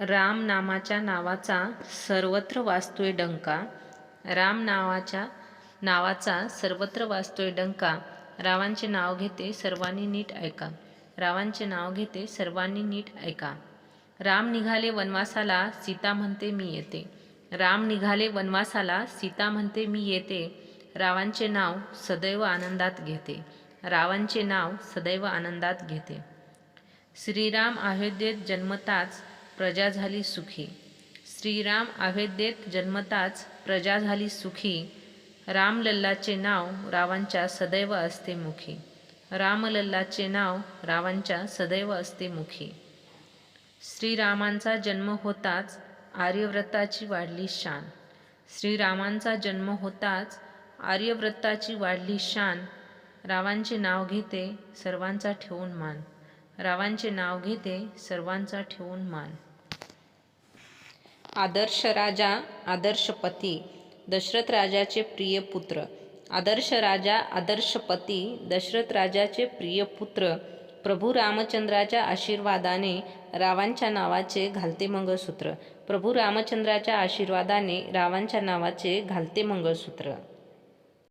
राम नामाच्या नावाचा सर्वत्र वाचतोय डंका. राम नावाच्या नावाचा सर्वत्र वाचतोय डंका. रावांचे नाव घेते सर्वांनी नीट ऐका. रावांचे नाव घेते सर्वांनी नीट ऐका. राम निघाले वनवासाला सीता म्हणते मी येते. राम निघाले वनवासाला सीता म्हणते मी येते. रावांचे नाव सदैव आनंदात घेते. रावांचे नाव सदैव आनंदात घेते. श्रीराम अयोध्येत जन्मताच प्रजा झाली सुखी. श्रीराम अयोध्येत जन्मताच प्रजा झाली सुखी. रामलल्लाचे नाव रावांच्या सदैव असते मुखी रामलल्लाचे नाव रावांच्या सदैव असते मुखी श्रीरामांचा जन्म होताच आर्यव्रताची वाढली शान. श्रीरामांचा जन्म होताच आर्यव्रताची वाढली शान. रावांचे नाव घेते सर्वांचा ठेवून मान. रावांचे नाव घेते सर्वांचा ठेवून मान. आदर्श राजा आदर्श पती दशरथ राजाचे प्रिय पुत्र. आदर्श राजा आदर्श पती दशरथ राजाचे प्रिय पुत्र. प्रभू रामचंद्राच्या आशीर्वादाने रावांच्या नावाचे घालते मंगळसूत्र. प्रभू रामचंद्राच्या आशीर्वादाने रावांच्या नावाचे घालते मंगळसूत्र.